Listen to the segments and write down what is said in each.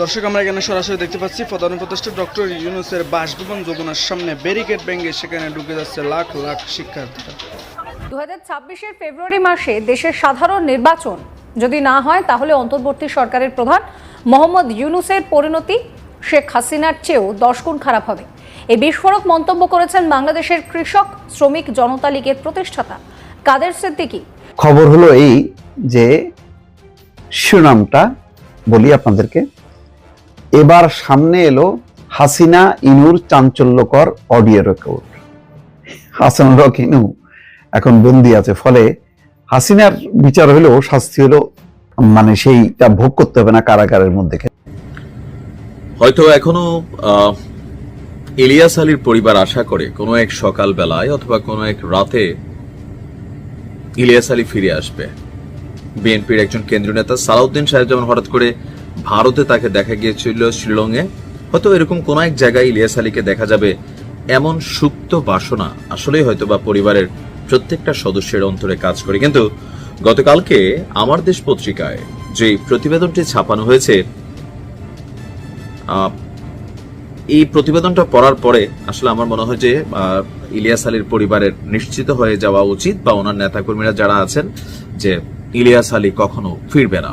দর্শক আমরা এখানে সরাসরি দেখতে পাচ্ছি প্রধান উপদেষ্টা ডক্টর ইউনুসের বাসভবন যমুনার সামনে ব্যারিকেড ভেঙে সেখানে ঢুকে যাচ্ছে লাখ লাখ শিক্ষার্থীরা। দু হাজার ছাব্বিশের ফেব্রুয়ারি মাসে দেশের সাধারণ নির্বাচন যদি না হয় তাহলে অন্তর্বর্তী সরকারের প্রধান মোহাম্মদ ইউনুসের পরিণতি শেখ হাসিনার চেয়েও দশ গুণ খারাপ হবে। এই বিস্ফোরক মন্তব্য করেছেন বাংলাদেশের কৃষক শ্রমিক জনতা লীগের প্রতিষ্ঠাতা কাদের সিদ্দিকী। খবর হলো এই যে শিরোনামটা বলি আপনাদেরকে এবার সামনে এলো হাসিনা ইনুর চাঞ্চল্যকর অডিও রেকর্ড হাসান রক ইনু এখন বন্দি আছে, ফলে হাসিনার বিচার হলেও শাস্তি হলো মানে সেইটা ভোগ করতে হবে না কারাগারের মধ্যে। হয়তো এখনও ইলিয়াস আলীর পরিবার আশা করে কোনো এক সকাল বেলায় অথবা কোনো এক রাতে ইলিয়াস আলী ফিরে আসবে। বিএনপির একজন কেন্দ্রীয় নেতা সালাউদ্দিন সাহেব যেমন হঠাৎ করে ভারতে তাকে দেখা গিয়েছিল শিলংয়ে। হয়তো এরকম কোন এক জায়গায় ইলিয়াস আলীকে দেখা যাবে এমন সুপ্ত বাসনা। আসলেই হয়তো বা পরিবারের প্রত্যেকটা সদস্যের অন্তরে কাজ করে। কিন্তু গতকালকে আমার দেশ পত্রিকায় যে প্রতিবেদনটি ছাপানো হয়েছে এই প্রতিবেদনটা পড়ার পরে আসলে আমার মনে হয় যে ইলিয়াস আলীর পরিবারের নিশ্চিত হয়ে যাওয়া উচিত বা ওনার নেতাকর্মীরা যারা আছেন যে ইলিয়াস আলী কখনো ফিরবে না।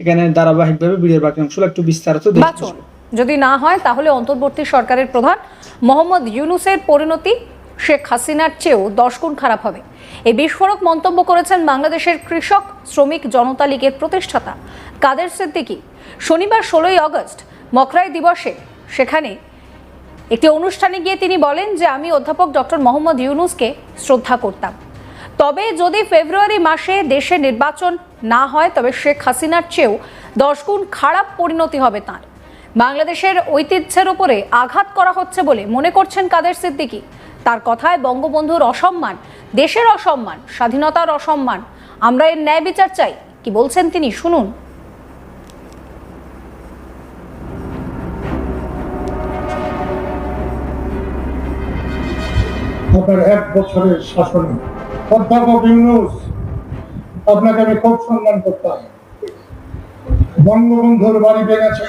এখানে ধারাবাহিকভাবে ভিডিওর বাকি অংশগুলো একটু বিস্তারিত যদি না হয় তাহলে অন্তর্বর্তী সরকারের প্রধান মোহাম্মদ ইউনুসের পরিণতি শেখ হাসিনার চেয়েও দশ গুণ খারাপ হবে। এই বিস্ফোরক মন্তব্য করেছেন বাংলাদেশের কৃষক শ্রমিক জনতা লীগের প্রতিষ্ঠাতা কাদের সিদ্দিকী। শনিবার ষোলোই আগস্ট মকরাই দিবসে সেখানে একটি অনুষ্ঠানে গিয়ে তিনি বলেন যে আমি অধ্যাপক ডক্টর মোহাম্মদ ইউনুসকে শ্রদ্ধা করতাম। তবে যদি ফেব্রুয়ারি মাসে দেশে নির্বাচন না হয় তবে শেখ হাসিনার চেয়েও দশ গুণ খারাপ পরিণতি হবে তার। বাংলাদেশের ঐতিহ্যের উপরে আঘাত করা হচ্ছে বলে মনে করছেন কাদের সিদ্দিকী। তার কথায় বঙ্গবন্ধুর অসম্মান, দেশের অসম্মান, স্বাধীনতার অসম্মান, আমরা এর ন্যায় বিচার চাই, কি বলছেন তিনি? শুনুন। আপনার এক বছরের শাসনে অধ্যাপক ইউনুস আপনাকে আমি খুব সম্মান করতাম। বঙ্গবন্ধুর বাড়ি ভেঙেছে।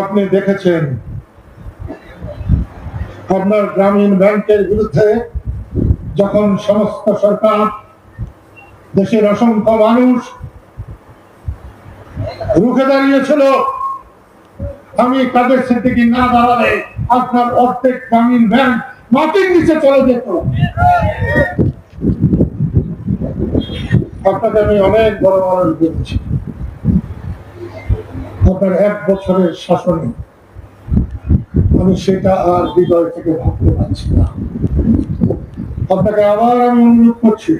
আপনি দেখেছেন। আপনার গ্রামীণ ব্যাংকের বিরুদ্ধে যখন সমস্ত সরকার দেশের অসংখ্য মানুষ রুখে দাঁড়িয়েছিল, আমি কাদের সিদ্দিকি না দাঁড়ালে আপনার অর্ধেক গ্রামীণ ব্যাংক মাটির নিচে চলে যেত। আপনাকে আমি অনেক বড় মানুষ বলেছি আপনার এক বছরের শাসনে আমি সেটা আর হৃদয় থেকে ভাবতে পারছি না। আপনাকে আবার আমি অনুরোধ করছি,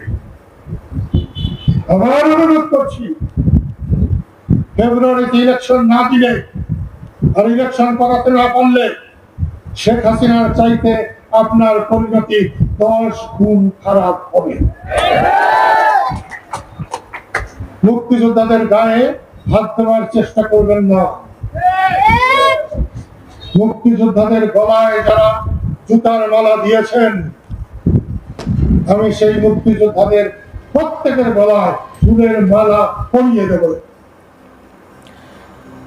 আবার অনুরোধ করছি, ফেব্রুয়ারিতে ইলেকশন না দিলে আর ইলেকশন করাতে না পারলে শেখ হাসিনার চাইতে আপনার পরিণতি দশ গুণ খারাপ হবে। মুক্তিযোদ্ধাদের গায়ে হাত দেওয়ার চেষ্টা করবেন না। মুক্তিযোদ্ধাদের গলায় যারা জুতার মালা দিয়েছেন, আমি সেই মুক্তিযোদ্ধাদের প্রত্যেকের গলায় ফুলের মালা পরিয়ে দেবো।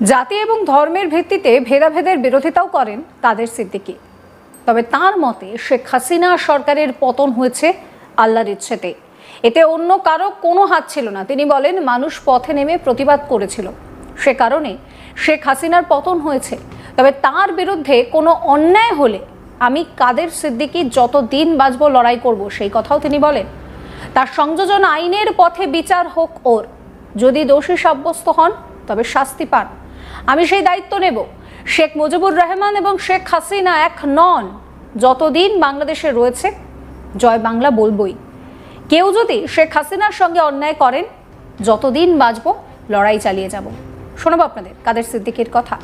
জাতি এবং ধর্মের ভিত্তিতে ভেদাভেদের বিরোধিতাও করেন কাদের সিদ্দিকী। তবে তার মতে শেখ হাসিনা সরকারের পতন হয়েছে আল্লাহর ইচ্ছেতে এতে অন্য কারও কোনো হাত ছিল না। তিনি বলেন, মানুষ পথে নেমে প্রতিবাদ করেছিল। সে কারণে শেখ হাসিনার পতন হয়েছে। তবে তার বিরুদ্ধে কোনো অন্যায় হলে আমি কাদের সিদ্দিকি যত দিন বাঁচব, লড়াই করব, সেই কথাও তিনি বলেন। তার সংযোজন আইনের পথে বিচার হোক ওর। যদি দোষী সাব্যস্ত হন, তবে শাস্তি পান। আমি সেই দায়িত্ব নেব। শেখ মুজিবুর রহমান এবং শেখ হাসিনা এক নন। যতদিন বাংলাদেশে রয়েছে, জয় বাংলা বলবই। কেউ যদি শেখ হাসিনার সঙ্গে অন্যায় করেন, যতদিন বাঁচব, লড়াই চালিয়ে যাব। শোনাবো আপনাদের কাদের সিদ্দিকির কথা।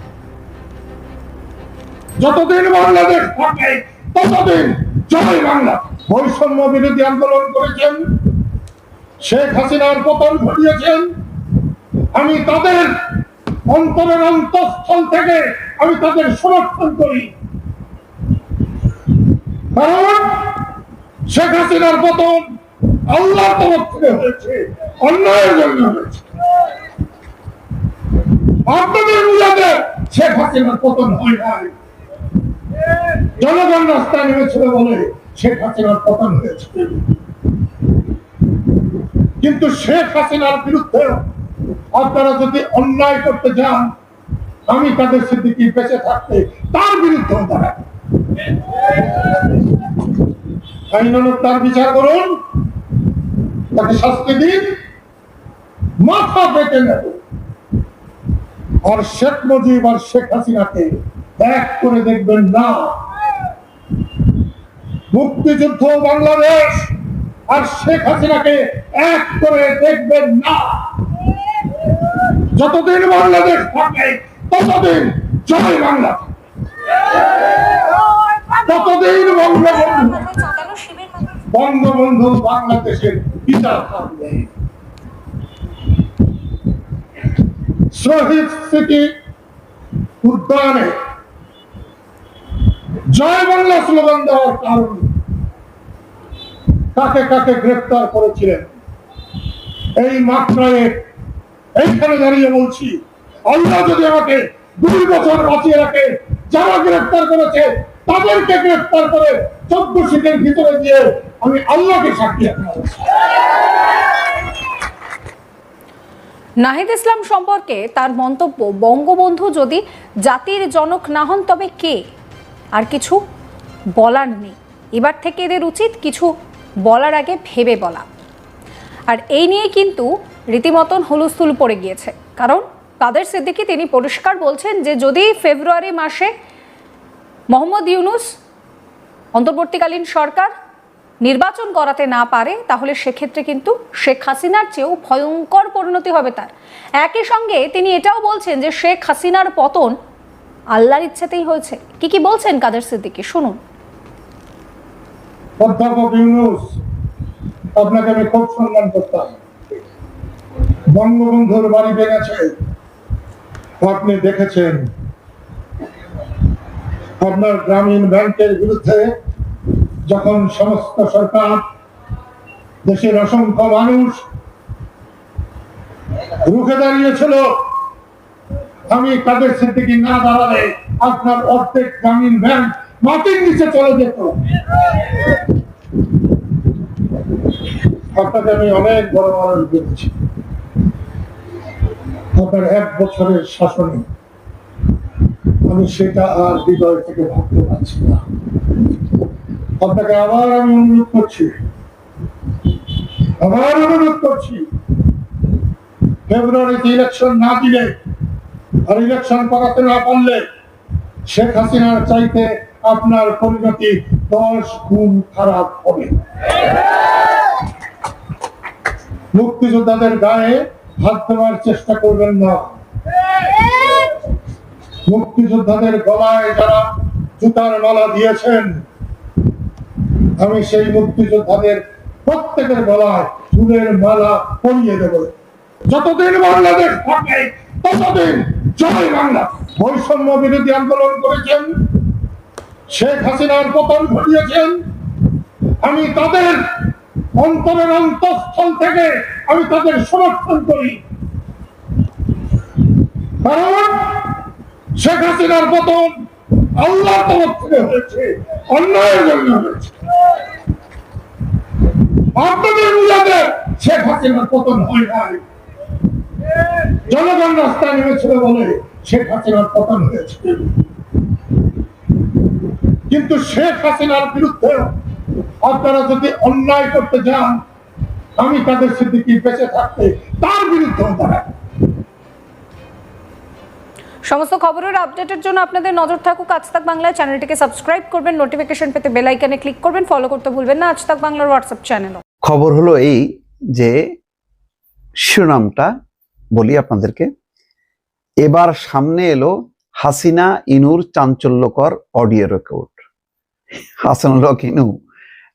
যতদিন বাংলাদেশ থাকে ততদিন জয় বাংলা। বৈষম্য বিরোধী আন্দোলন করেছেন, শেখ হাসিনার পতন ঘটিয়েছেন। আমি তাদের অন্তরের অন্তঃস্থল থেকে আমি তাদের সমর্থন করি। কারণ শেখ হাসিনার পতন অন্যায়ের জন্য হয়েছে শেখ হাসিনার কিন্তু শেখ হাসিনার বিরুদ্ধে আপনারা যদি অন্যায় করতে যান, আমি তাদের সিদ্দিকি বেঁচে থাকতে তার বিরুদ্ধে দাঁড়াই তার বিচার করুন। তাকে শাস্তি দিন মাথা পেতে নেব। আর শেখ মুজিব আর শেখ হাসিনাকে এক করে দেখবেন না। মুক্তিযুদ্ধ বাংলাদেশ আর শেখ হাসিনাকে এক করে দেখবেন না। যতদিন বাংলাদেশ থাকে ততদিন জয় বাংলা ততদিন বঙ্গবন্ধু বঙ্গবন্ধু বাংলাদেশের পিতা শহীদ স্মৃতি উদ্যানে জয় বাংলা স্লোগান দেওয়ার কারণ কাকে কাকে গ্রেফতার করেছিলেন? এই মাত্রায় এইখানে দাঁড়িয়ে বলছি, আল্লাহ যদি আমাকে দুই বছর বাঁচিয়ে রাখে, যারা গ্রেফতার করেছে তাদেরকে গ্রেফতার করে চোদ্দ সিটের ভিতরে দিয়ে আমি আল্লাহকে সাক্ষী নাহিদ ইসলাম সম্পর্কে তার মন্তব্য, বঙ্গবন্ধু যদি জাতির জনক না হন তবে কে? আর কিছু বলার নেই। এবার থেকে এদের উচিত কিছু বলার আগে ভেবে বলা। আর এই নিয়ে কিন্তু রীতিমতন হুলস্থুল পড়ে গিয়েছে। কারণ কাদের সিদ্দিকি তিনি পরিষ্কার বলছেন যে যদি ফেব্রুয়ারি মাসে মোহাম্মদ ইউনুস, অন্তর্বর্তীকালীন সরকার নির্বাচন করাতে না পারে, তাহলে সেক্ষেত্রে কিন্তু শেখ হাসিনার চেয়েও ভয়ঙ্কর পরিণতি হবে তার। একই সঙ্গে তিনি এটাও বলছেন যে শেখ হাসিনার পতন আল্লাহর ইচ্ছেতেই হয়েছে। কি কি বলছেন কাদের সিদ্দিকি? শুনুন। অধ্যাপক ইউনুস, আপনাকে আমি খুব সম্মান করতাম। বঙ্গবন্ধুর বাড়ি ভেঙেছে। আপনি দেখেছেন আপনার গ্রামীণ ব্যাংকের বিরুদ্ধে যখন সমস্ত সরকার, দেশের অসংখ্য মানুষ রুখে দাঁড়িয়েছিল, আমি তাদের সিদ্দিকি না দাঁড়ালে আপনার অর্ধেক গ্রামীণ ব্যাংক মাটির নিচে চলে যেত। আপনাকে আমি অনেক বড় মানুষ বলেছি আপনার এক বছরের শাসনে আমি সেটা আর হৃদয় থেকে ভাবতে পারছি না। আপনাকে আবার আমি অনুরোধ করছি, আবার অনুরোধ করছি, ফেব্রুয়ারিতে ইলেকশন না দিলে আর ইলেকশন করাতে না পারলে শেখ হাসিনার চাইতে আপনার পরিণতি দশ গুণ খারাপ হবে। মুক্তিযোদ্ধাদের গায়ে হাত দেওয়ার চেষ্টা করবেন না। মুক্তিযোদ্ধাদের গলায় যারা জুতার মালা দিয়েছেন। আমি সেই মুক্তিযোদ্ধাদের প্রত্যেকের গলায় ফুলের মালা পরিয়ে দেব। যতদিন বাংলাদেশ থাকে ততদিন জয় বাংলা। বৈষম্য বিরোধী আন্দোলন করেছেন, শেখ হাসিনার পতন ঘটিয়েছেন। আমি তাদের অন্তরের অন্তঃস্থল থেকে আমি তাদের সমর্থন করি। কারণ শেখ হাসিনার পতন আল্লাহর তরফ থেকে হয়েছে, অন্যায়ের জন্য হয়েছে। হয় কিন্তু শেখ হাসিনার বিরুদ্ধে আপনারা যদি অন্যায় করতে যান, আমি তাদের সিদ্দিকি বেঁচে থাকতে তার বিরুদ্ধেও দাঁড়াই সমস্ত খবরের আপডেটের জন্য আপনাদের নজর থাকুক আজ তাক বাংলায়। চ্যানেলটিকে সাবস্ক্রাইব করবেন নোটিফিকেশন পেতে বেল আইকনে ক্লিক করবেন ফলো করতে ভুলবেন না। আজ তাক বাংলার হোয়াটসঅ্যাপ চ্যানেলও খবর হলো এই যে শিরোনামটা বলি আপনাদেরকে। এবার সামনে এলো হাসিনা ইনুর চাঞ্চল্যকর অডিও রেকর্ড হাসানুল হক ইনু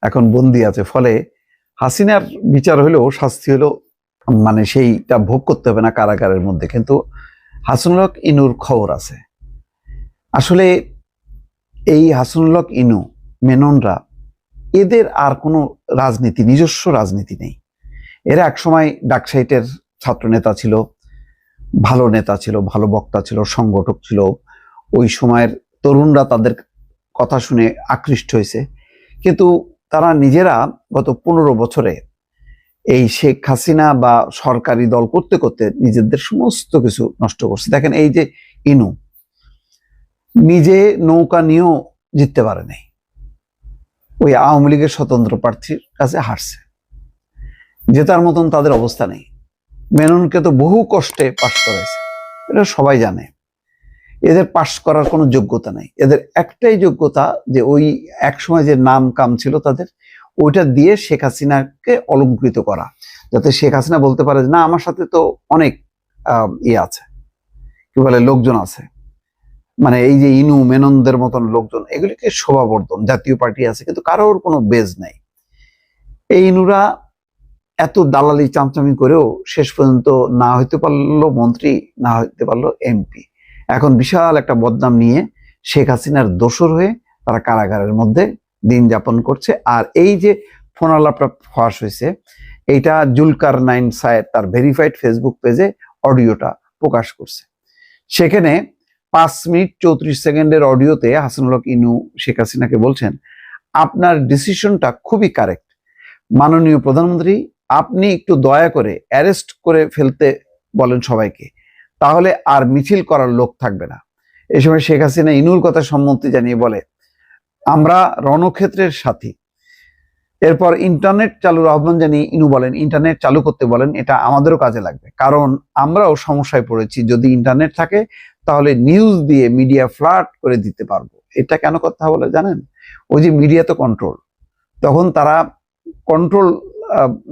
এখন বন্দি আছে, ফলে হাসিনার বিচার হলেও শাস্তি হলো মানে সেইটা ভোগ করতে হবে না কারাগারের মধ্যে। কিন্তু হাসানুল হক ইনুর খবর আছে। আসলে এই হাসানুল হক ইনু, মেননরা, এদের আর কোনো রাজনীতি, নিজস্ব রাজনীতি নেই। এরা একসময় ডাকসাইটের ছাত্র নেতা ছিল, ভালো নেতা ছিল, ভালো বক্তা ছিল, সংগঠক ছিল। ওই সময়ের তরুণরা তাদের কথা শুনে আকৃষ্ট হয়েছে। কিন্তু তারা নিজেরা গত পনেরো বছরে এই শেখ হাসিনা বা সরকারি দল করতে করতে নিজেদের সমস্ত কিছু নষ্ট করছে। দেখেন এই যে ইনু, নিজে নৌকা নিয়েও জিততে পারে নাই। ওই আওয়ামী লীগের স্বতন্ত্র প্রার্থীর কাছে হারছে। জেতার মতন তাদের অবস্থা নেই। মেননকে তো বহু কষ্টে পাশ করেছে এটা সবাই জানে। এদের পাশ করার কোনো যোগ্যতা নেই। এদের একটাই যোগ্যতা যে ওই এক সময় যে নাম কাম ছিল তাদের ওইটা দিয়ে শেখ হাসিনাকে অলঙ্কৃত করা। যাতে শেখ হাসিনা বলতে পারে না, আমার সাথে তো অনেক ইয়ে আছে। কি বলে, লোকজন আছে। মানে এই যে ইনু মেননদের মতন লোকজন, এগুলিকে শোভাবর্ধন, জাতীয় পার্টি আছে, কিন্তু কারোর কোনো বেজ নাই। এই ইনুরা এত দালালি চামচামি করেও শেষ পর্যন্ত না হইতে পারল মন্ত্রী, না হইতে পারল এমপি। এখন বিশাল একটা বদনাম নিয়ে শেখ হাসিনার দোসর হয়ে তারা কারাগারের মধ্যে দিন যাপন করছে। আর এই যে ফোন আলাপটা ফাঁস হয়েছে, এইটা জুলকার নাইন সায়েদ তার ভেরিফাইড ফেসবুক পেজে অডিওটা প্রকাশ করছে। সেখানে পাঁচ মিনিট চৌত্রিশ সেকেন্ডের অডিওতে হাসানুল হক ইনু শেখ হাসিনাকে বলছেন, আপনার ডিসিশনটা খুবই কারেক্ট। মাননীয় প্রধানমন্ত্রী, আপনি একটু দয়া করে অ্যারেস্ট করে ফেলতে বলেন সবাইকে। তাহলে আর মিছিল করার লোক থাকবে না। এই সময় শেখ হাসিনা ইনুর কথা সম্মতি জানিয়ে বলে আমরা রণক্ষেত্রের সাথী। এরপর ইন্টারনেট চালুর আহ্বান জানিয়ে ইনু বলেন ইন্টারনেট চালু করতে বলেন, এটা আমাদেরও কাজে লাগবে। কারণ আমরাও সমস্যায় পড়েছি। যদি ইন্টারনেট থাকে, তাহলে নিউজ দিয়ে মিডিয়া ফ্লাট করে দিতে পারব। এটা কেন কথা বলে জানেন? ওই যে মিডিয়া তো কন্ট্রোল তখন তারা কন্ট্রোল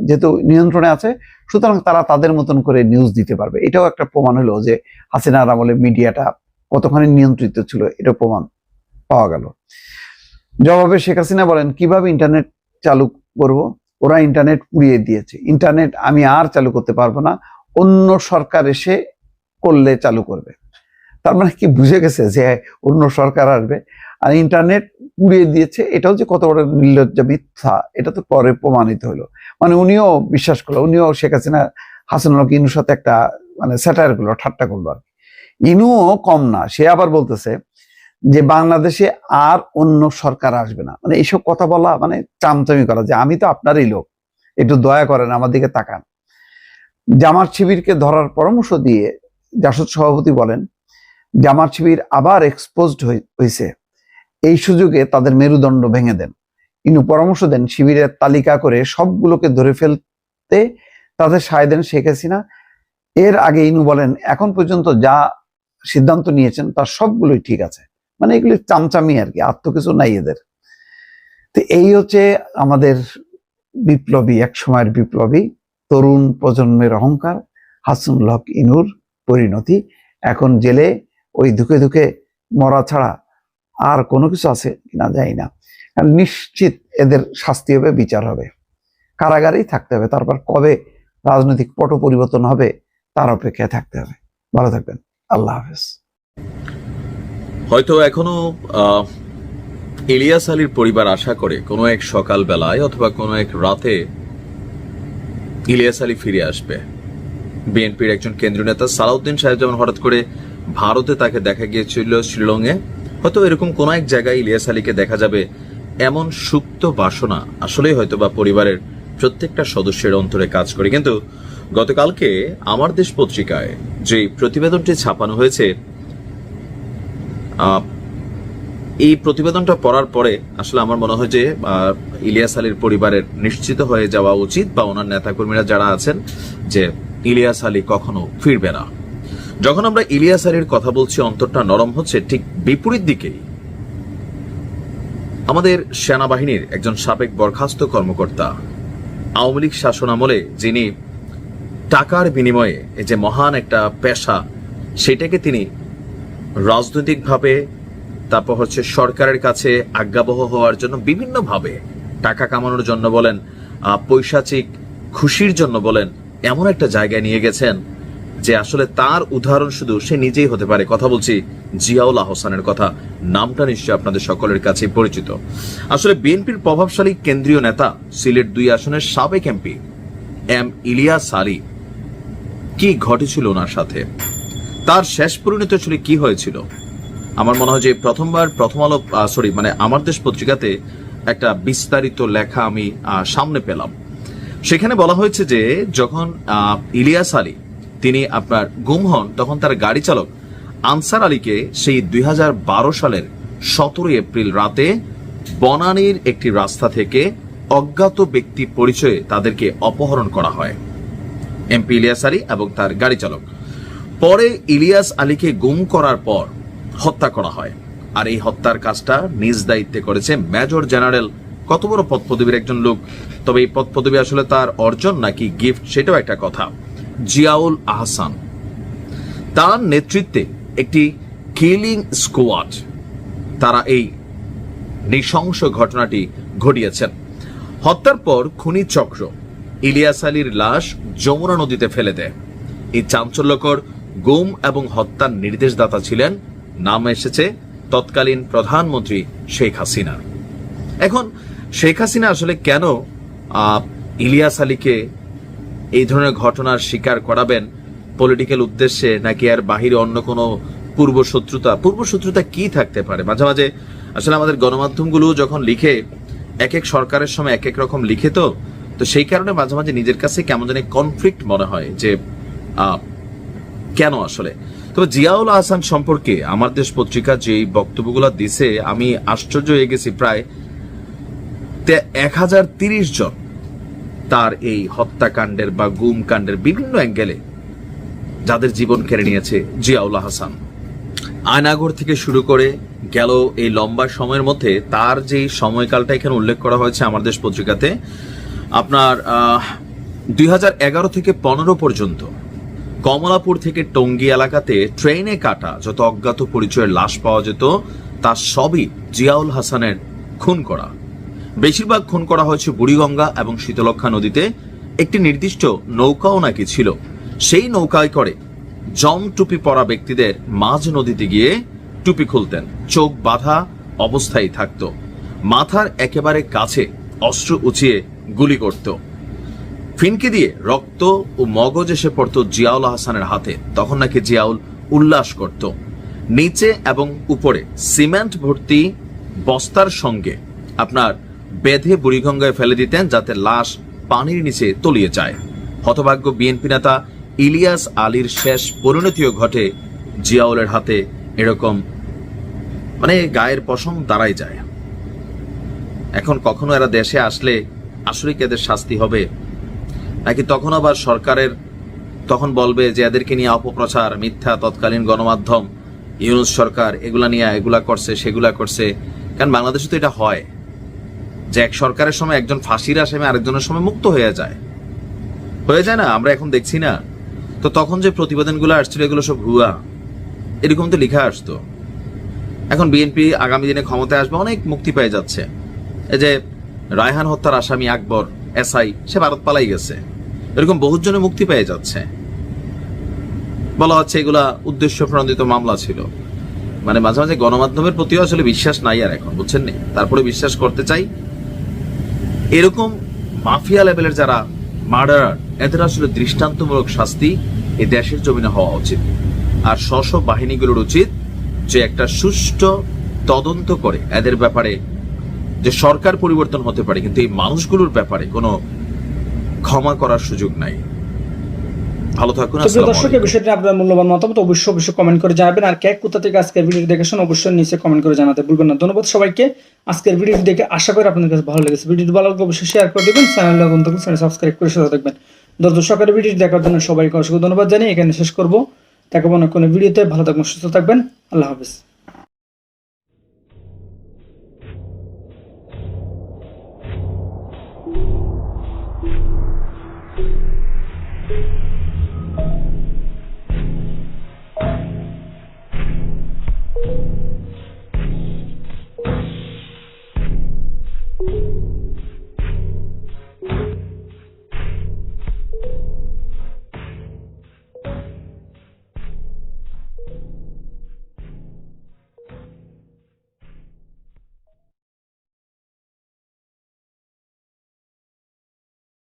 যেহেতু নিয়ন্ত্রণে আছে, সুতরাং তারা তাদের মতন করে নিউজ দিতে পারবে। এটাও একটা প্রমাণ হলো যে হাসিনার আমলে মিডিয়াটা কতখানি নিয়ন্ত্রিত ছিল, এটা প্রমাণ পাওয়া গেল। জবাবে শেখ হাসিনা বলেন, কীভাবে ইন্টারনেট চালু করব? ওরা ইন্টারনেট পুড়িয়ে দিয়েছে। ইন্টারনেট আমি আর চালু করতে পারব না, অন্য সরকার এসে করলে চালু করবে। তার মানে কি বুঝে গেছে যে অন্য সরকার আসবে? আর ইন্টারনেট পুড়িয়ে দিয়েছে, এটাও যে কত বড় নির্লজ্জ মিথ্যা, এটা তো পরে প্রমাণিত হলো। মানে উনিও বিশ্বাস করল, উনিও শেখ হাসিনা হাসানুল হক ইনুর সাথে একটা মানে স্যাটায়ার করল, ঠাট্টা করল আর। ইনুও কম না, সে আবার বলতেছে যে বাংলাদেশে আর অন্য সরকার আসবে না। মানে এইসব কথা বলা মানে চামচামি করা যে আমি তো আপনারই লোক, একটু দয়া করেন আমার দিকে তাকান। জামাত শিবিরকে ধরার পরামর্শ দিয়ে জাসদ সভাপতি বলেন, জামাত শিবির আবার এক্সপোজড হয়েছে এই সুযোগে তাদের মেরুদণ্ড ভেঙে দেন। ইনু পরামর্শ দেন, শিবিরের তালিকা করে সবগুলোকে ধরে ফেলতে তাদের সায় দেন শেখ হাসিনা। এর আগে ইনু বলেন, এখন পর্যন্ত যা সিদ্ধান্ত নিয়েছেন তার সবগুলোই ঠিক আছে। মানে এগুলি চামচামি আর কি, আর তো কিছু নাই এদের। তো এই হচ্ছে আমাদের বিপ্লবী, এক সময়ের বিপ্লবী তরুণ প্রজন্মের অহংকার, হাসনুল হক ইনুর পরিণতি। এখন জেলে ওই ধুকে ধুকে মরা ছাড়া আর কোনো কিছু আছে কিনা যাই না। নিশ্চিত এদের শাস্তি হবে, বিচার হবে। কারাগারেই থাকতে হবে। তারপর কবে রাজনৈতিক পট পরিবর্তন হবে, তার অপেক্ষায় থাকতে হবে। ভালো থাকবেন। আল্লাহ হাফেজ। হয়তো এখনও ইলিয়াস আলীর পরিবার আশা করে কোনো এক সকাল বেলায় অথবা কোনো এক রাতে ইলিয়াস আলী ফিরে আসবে। বিএনপির একজন কেন্দ্রীয় নেতা সালাউদ্দিন সাহেব যেমন হঠাৎ করে ভারতে তাকে দেখা গিয়েছিল শিলংয়ে, হয়তো এরকম কোন এক জায়গায় ইলিয়াস আলীকে দেখা যাবে এমন সুপ্ত বাসনা আসলেই হয়তো বা পরিবারের প্রত্যেকটা সদস্যের অন্তরে কাজ করে। কিন্তু গতকালকে আমার দেশ পত্রিকায় যে প্রতিবেদনটি ছাপানো হয়েছে এই প্রতিবেদনটা পড়ার পরে আসলে আমার মনে হয় যে ইলিয়াস আলীর পরিবারের নিশ্চিত হয়ে যাওয়া উচিত বা ওনার নেতাকর্মীরা যারা আছেন যে, ইলিয়াস আলী কখনো ফিরবে না। যখন আমরা ইলিয়াস আলীর কথা বলছি, অন্তরটা নরম হচ্ছে, ঠিক বিপরীত দিকেই আমাদের সেনাবাহিনীর একজন সাবেক বরখাস্ত কর্মকর্তা, আওয়ামী লীগ শাসন আমলে যিনি টাকার বিনিময়ে যে মহান একটা পেশা, সেটাকে তিনি রাজনৈতিকভাবে, তারপর হচ্ছে সরকারের কাছে আজ্ঞাবহ হওয়ার জন্য বিভিন্নভাবে টাকা কামানোর জন্য বলেন পৈশাচিক খুশির জন্য বলেন, এমন একটা জায়গায় নিয়ে গেছেন যে আসলে তার উদাহরণ শুধু সে নিজেই হতে পারে। কথা বলছি জিয়াউল আহসানের কথা। নামটা নিশ্চয়ই আপনাদের সকলের কাছে পরিচিত। আসলে বিএনপির প্রভাবশালী কেন্দ্রীয় নেতা, সিলেট দুই আসনের সাবেক এমপি, এম ইলিয়াস আলী, কি ঘটেছিল ওনার সাথে? তার শেষ পরিণতি আসলে কি হয়েছিল? আমার মনে হয় যে প্রথমবার, প্রথম আলো সরি মানে আমার দেশ পত্রিকাতে একটা বিস্তারিত লেখা আমি সামনে পেলাম। সেখানে বলা হয়েছে যে যখন ইলিয়াস আলী তিনি আপনার গুম হন, তখন তার গাড়ি চালক আনসার আলীকে সেই দুই হাজার বারো সালের সতেরোই এপ্রিল রাতে বনানীর একটি রাস্তা থেকে অজ্ঞাত ব্যক্তি পরিচয়ে তাদেরকে অপহরণ করা হয়। এমপি ইলিয়াস আলী এবং তার গাড়ি চালক। পরে ইলিয়াস আলীকে গুম করার পর হত্যা করা হয়। আর এই হত্যার কাজটা নিজ দায়িত্বে করেছে মেজর জেনারেল। কত বড় পদ পদবীর একজন লোক। তবে এই পদ পদবী আসলে তার অর্জন নাকি গিফট সেটাও একটা কথা। জিয়াউল আহসান। তার নেতৃত্বে একটি কিলিং স্কোয়াড। তারা এই নৃশংস ঘটনাটি ঘটিয়েছেন। হত্যার পর খুনি চক্র। ইলিয়াস আলীর লাশ যমুনা নদীতে ফেলে দেয়। এই চাঞ্চল্যকর গুম এবং হত্যার নির্দেশদাতা ছিলেন, নাম এসেছে তৎকালীন প্রধানমন্ত্রী শেখ হাসিনা। এখন, শেখ হাসিনা আসলে কেন ইলিয়াস আলীকে এই ধরনের ঘটনার শিকার করাবেন পলিটিক্যাল উদ্দেশ্যে, নাকি আর বাহিরে অন্য কোনো পূর্ব শত্রুতা পূর্ব শত্রুতা কি থাকতে পারে? মাঝে মাঝে আসলে আমাদের গণমাধ্যমগুলো যখন লিখে এক এক সরকারের সময় এক এক রকম লিখে তো তো সেই কারণে মাঝে মাঝে নিজের কাছে কেমন জানি কনফ্লিক্ট মনে হয় যে কেন আসলে? তবে জিয়াউল আহসান সম্পর্কে আমার দেশ পত্রিকা যে বক্তব্যগুলো দিছে, আমি আশ্চর্য হয়ে গেছি প্রায় এক হাজার তিরিশ জন তার এই হত্যাকাণ্ডের বা গুম কাণ্ডের বিভিন্ন অ্যাঙ্গেলে যাদের জীবন কেড়ে নিয়েছে জিয়াউল হাসান আয়নাগর থেকে শুরু করে গেল এই লম্বা সময়ের মধ্যে তার যে সময়কালটা এখানে উল্লেখ করা হয়েছে আমার দেশ পত্রিকাতে, আপনার দুই হাজার এগারো থেকে পনেরো পর্যন্ত কমলাপুর থেকে টঙ্গী এলাকাতে ট্রেনে কাটা যত অজ্ঞাত পরিচয়ের লাশ পাওয়া যেত, তা সবই জিয়াউল হাসানের খুন করা। বেশিরভাগ খুন করা হয়েছে বুড়িগঙ্গা এবং শীতলক্ষা নদীতে। একটি নির্দিষ্ট নৌকাও নাকি ছিল। সেই নৌকায় করে জম টুপি পরা ব্যক্তিদের মাঝ নদীতে গিয়ে টুপি খুলতেন। চোখ বাঁধা অবস্থায় থাকত। মাথার একেবারে কাছে অস্ত্র উঁচিয়ে গুলি করত। ফিনকে দিয়ে রক্ত ও মগজ এসে পড়ত জিয়াউল হাসানের হাতে, তখন নাকি জিয়াউল উল্লাস করত। নিচে এবং উপরে সিমেন্ট ভর্তি বস্তার সঙ্গে আপনার বেঁধে বুড়িগঙ্গায় ফেলে দিতেন যাতে লাশ পানির নিচে তলিয়ে যায়। হতভাগ্য বিএনপি নেতা ইলিয়াস আলীর শেষ পরিণতিও ঘটে জিয়াউলের হাতে এরকম মানে গায়ের পশম দাঁড়াই যায়। এখন কখনো এরা দেশে আসলে আসলে কি এদের শাস্তি হবে নাকি তখন আবার সরকারের, তখন বলবে যে এদেরকে নিয়ে অপপ্রচার, মিথ্যা, তৎকালীন গণমাধ্যম, ইউনুস সরকার, এগুলা নিয়ে এগুলা করছে, সেগুলা করছে। কারণ বাংলাদেশে তো এটা হয় যে এক সরকারের সময় একজন ফাঁসির আসামি আরেকজনের সময় মুক্ত হয়ে যায়। হয়ে যায় না? আমরা এখন দেখছি না। তো তখন যে প্রতিবেদনগুলো আসছিল, এগুলো সব ভুয়া এরকম তো লেখা আসতো। এখন বিএনপি আগামী দিনে ক্ষমতায় আসবে, অনেক মুক্তি পেয়ে যাচ্ছে। এই যে রায়হান হত্যার আসামি আকবর, এসআই, সে ভারত পালাই গেছে। এরকম বহুজনে মুক্তি পেয়ে যাচ্ছে। বলা হচ্ছে এগুলা উদ্দেশ্য প্রণোদিত মামলা ছিল। মানে মাঝে মাঝে গণমাধ্যমের প্রতিও আসলে বিশ্বাস নাই আর এখন, বুঝছেন নি? তারপরে বিশ্বাস করতে চাই। এরকম মাফিয়া লেভেলের যারা মার্ডার এদের আসলে দৃষ্টান্তমূলক শাস্তি এই দেশের জমিনে হওয়া উচিত। আর স্ব বাহিনীগুলোর উচিত যে একটা সুষ্ঠু তদন্ত করে। এদের ব্যাপারে যে সরকার পরিবর্তন হতে পারে, কিন্তু এই মানুষগুলোর ব্যাপারে কোনো ক্ষমা করার সুযোগ নাই। ভালো থাকুন আসসালামু দর্শক এই বিষয়টি আপনার মূল্যবান মতামত অবশ্যই অবশ্যই কমেন্ট করে জানাবেন। আর কে কোথা থেকে আজকের ভিডিও দেখেছেন অবশ্যই নিচে কমেন্ট করে জানাতে ভুলবেন না। ধন্যবাদ সবাইকে। আজকের ভিডিও দেখে আশা করি আপনাদের কাছে ভালো লেগেছে। ভিডিওটি ভালো লাগলে অবশ্যই শেয়ার করে দেবেন চ্যানেল নতুন থাকলে চ্যানেল সাবস্ক্রাইব করে সাথে দেখবেন দর্শকের ভিডিও দেখার জন্য সবাইকে অসংখ্য ধন্যবাদ জানিয়ে এখানে শেষ করব। দেখাবো না কোনো ভিডিওতে ভালো থাকবেন সুস্থ থাকবেন। আল্লাহ হাফিজ।